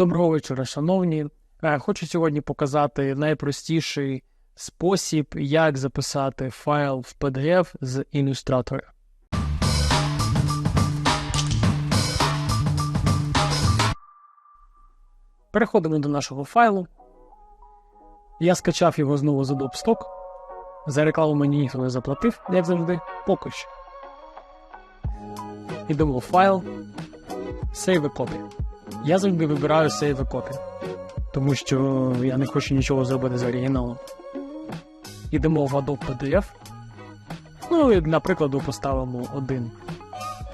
Доброго вечора, шановні. Е, Хочу сьогодні показати найпростіший спосіб, як записати файл в PDF з ілюстратора. Переходимо до нашого файлу. Я скачав його знову з Adobe Stock. За рекламу мені ніхто не заплатив, як завжди, поки що. Ідемо в файл, Save a copy. Я завжди вибираю Save copy, тому що я не хочу нічого зробити з оригіналом. Ідемо в Adobe PDF. Ну і для прикладу поставимо один.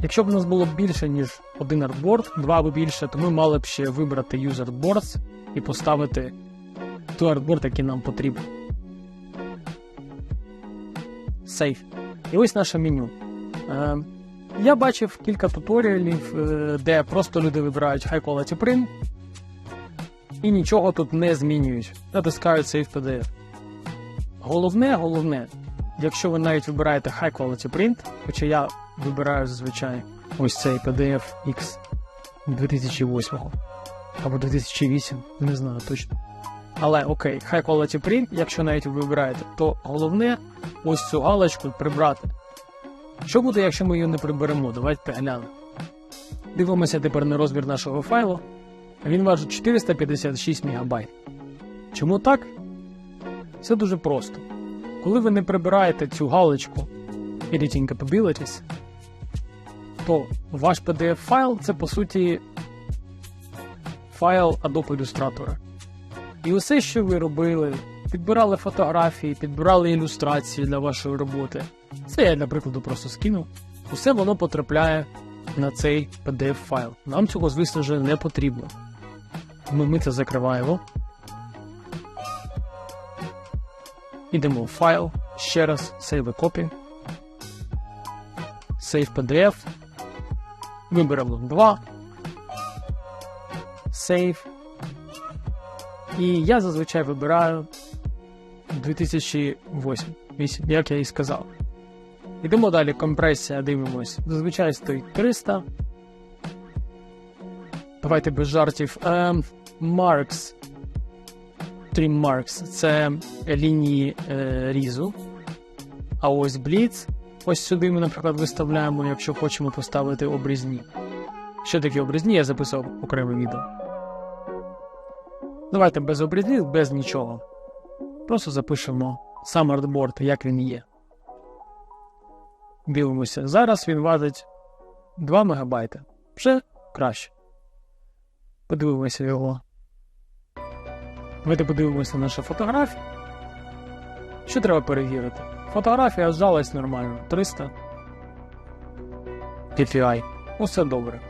Якщо б у нас було більше, ніж один артборд, два або більше, то ми мали б ще вибрати User Boards і поставити той артборд, який нам потрібен. Save. І ось наше меню. Я бачив кілька туторіалів, е, де просто люди вибирають High Quality Print і нічого тут не змінюють. Натискають Save PDF. Головне, головне, якщо ви навіть вибираєте High Quality Print, хоча я вибираю зазвичай ось цей PDF X 2008 або 2008, не знаю точно. Але окей, High Quality Print, якщо навіть ви вибираєте, то головне ось цю галочку прибрати. Що буде, якщо ми її не приберемо? Давайте глянемо. Дивимося тепер на розмір нашого файлу. Він важить 456 МБ. Чому так? Все дуже просто. Коли ви не прибираєте цю галочку Editing Capabilities, то ваш PDF-файл це по суті файл Adobe Illustrator. І усе, що ви робили, підбирали фотографії, підбирали ілюстрації для вашої роботи. Це я для прикладу просто скинув. Усе воно потрапляє на цей PDF-файл. Нам цього, звісно ж, не потрібно. Ми, ми це закриваємо. Ідемо в файл, ще раз, Save a copy. Save PDF. Виберемо 2. Save. І я зазвичай вибираю 2008, 8, як я і сказав. Йдемо далі, компресія, дивимось. Зазвичай стоїть 300. Давайте без жартів. Ем, Marks. Trim це лінії е, різу. А ось Blitz. Ось сюди ми, наприклад, виставляємо, якщо хочемо поставити обрізні. Що таке обрізні, я записав окреме відео. Давайте без обрізів, без нічого. Просто запишемо сам артборд, як він є. Дивимося. Зараз він важить 2 МБ. Вже краще. Подивимося його. Давайте подивимося на нашу фотографію. Що треба перевірити? Фотографія зжалась нормально. 300 PPI. Усе добре.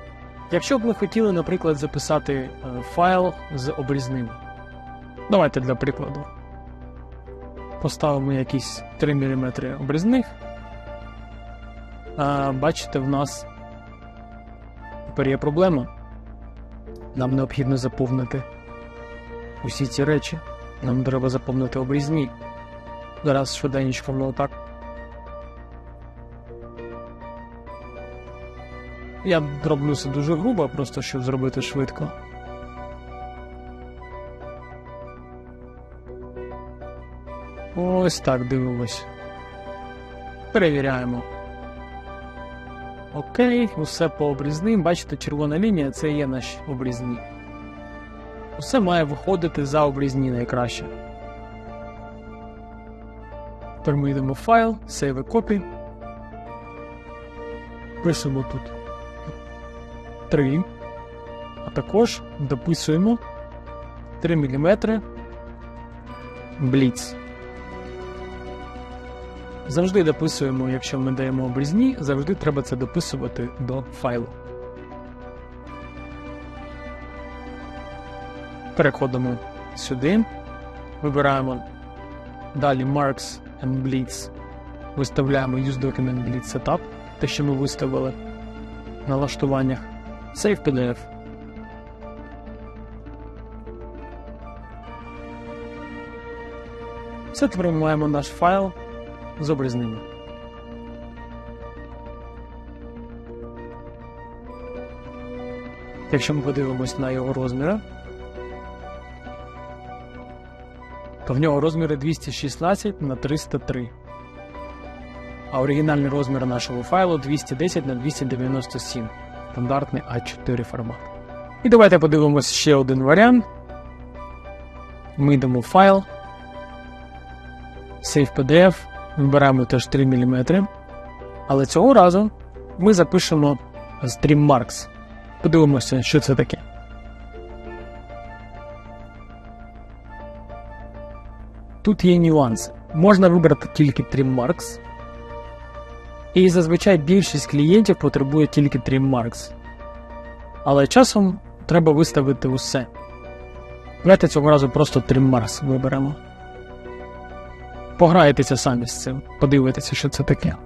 Якщо б ви хотіли, наприклад, записати е, файл з обрізними. Давайте для прикладу. Поставимо якісь 3 мм обрізних. А, бачите, в нас тепер є проблема. Нам необхідно заповнити усі ці речі. Нам треба заповнити обрізні. Зараз швиденько воно так. Я роблю це дуже грубо, просто щоб зробити швидко. Ось так дивимось. Перевіряємо. Окей, усе по обрізним. Бачите, червона лінія це є наші обрізні. Усе має виходити за обрізні найкраще. Тепер ми йдемо в файл, a copy. Пишемо тут 3. А також дописуємо 3 мм Blitz. Завжди дописуємо, якщо ми даємо обрізні, завжди треба це дописувати до файлу. Переходимо сюди, вибираємо далі Marks and Blitz, виставляємо Use Document Blitz Setup, те, що ми виставили в налаштуваннях, Save PDF. Все тепер ми маємо наш файл з обризними. Якщо ми подивимось на його розміри, то в нього розміри 216 на 303. А оригінальний розмір нашого файлу 210 на 297 стандартний А4 формат. І давайте подивимось ще один варіант. Ми йдемо в файл, Save PDF. Вибираємо теж 3 мм. Але цього разу ми запишемо StreamMarks. Подивимося, що це таке. Тут є нюанси. Можна вибрати тільки TrimMarks. І зазвичай більшість клієнтів потребує тільки TrimMarks. Але часом треба виставити усе. Давайте цього разу просто TrimMarks виберемо. Пограєтеся самі з цим, подивитеся, що це таке.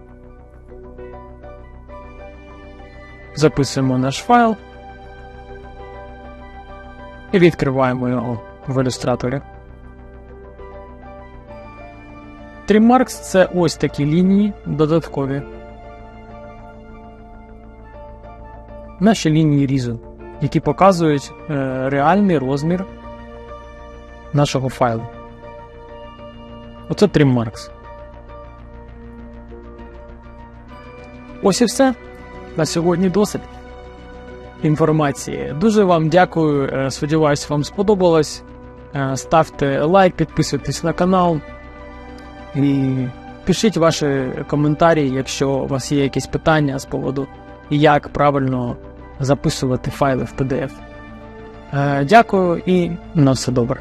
Записуємо наш файл і відкриваємо його в ілюстраторі. TrimMarks це ось такі лінії додаткові. Наші лінії різу, які показують е, реальний розмір нашого файлу. Оце TrimMarks. Ось і все. На сьогодні досить інформації. Дуже вам дякую. е, Сподіваюсь, вам сподобалось. Е, Ставте лайк, підписуйтесь на канал. І пишіть ваші коментарі, якщо у вас є якісь питання з поводу, як правильно записувати файли в PDF. Е, Дякую і на все добре.